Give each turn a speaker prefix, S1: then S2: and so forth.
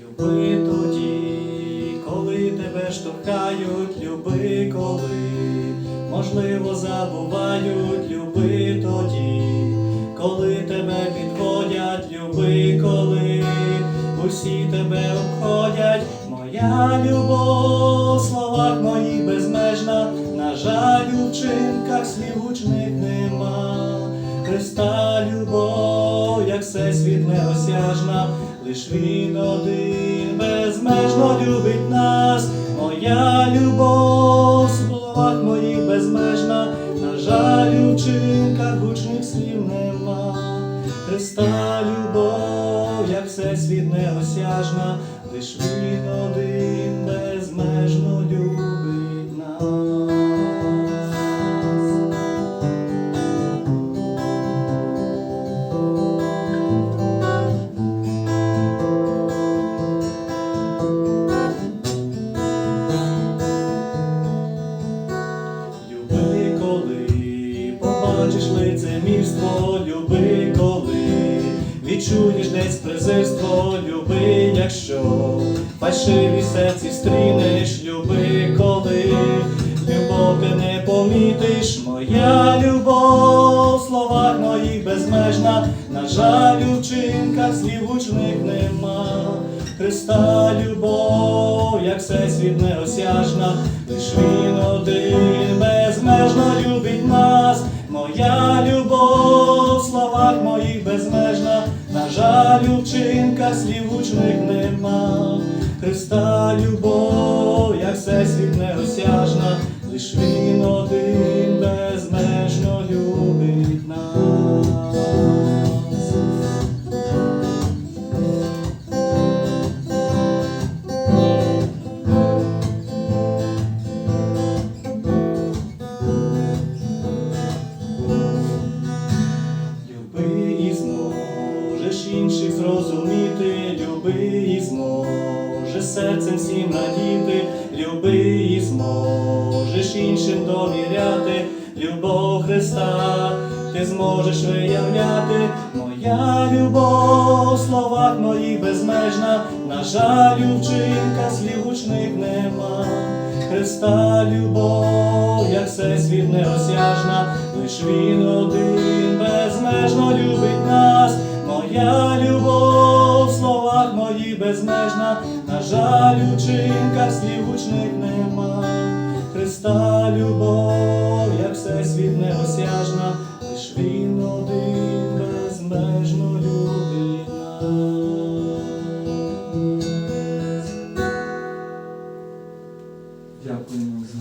S1: Люби тоді, коли тебе штовхають, люби коли, можливо, забувають, люби тоді, коли тебе підходять, люби коли, усі тебе обходять, моя любов, в словах моїх безмежна, на жаль, у вчинках слів гучних нема. Христа любов, всесвіт неосяжна, лиш він один безмежно любить нас, моя любов, в словах моїх безмежна, на жаль, у вчинках гучних слів нема. Христа любов, як всесвіт неосяжна, лиш він один безмежно любить лицемірство, люби, коли відчуєш десь презирство, люби, якщо фальшиві серці стрінеш, люби, коли любов не помітиш, моя любов, в словах моїх безмежна, на жаль, у вчинках слів гучних нема. Христа любов, як всесвіт неосяжна, лиш він один моя любов, в словах моїх безмежна, на жаль, у вчинках слів гучних нема. Христа любов, як всесвіт неосяжна, лиш він зможеш інших зрозуміти, люби і зможеш серцем всім радіти, люби і зможеш іншим довіряти, любов Христа, ти зможеш виявляти, моя любов, словах моїх безмежна, на жаль, у вчинках слів гучних нема. Христа любов, як всесвіт неосяжна, лиш він один безмежно безмежна, на жаль, у вчинках слів гучних нема. Христа любов, як всесвіт неосяжна,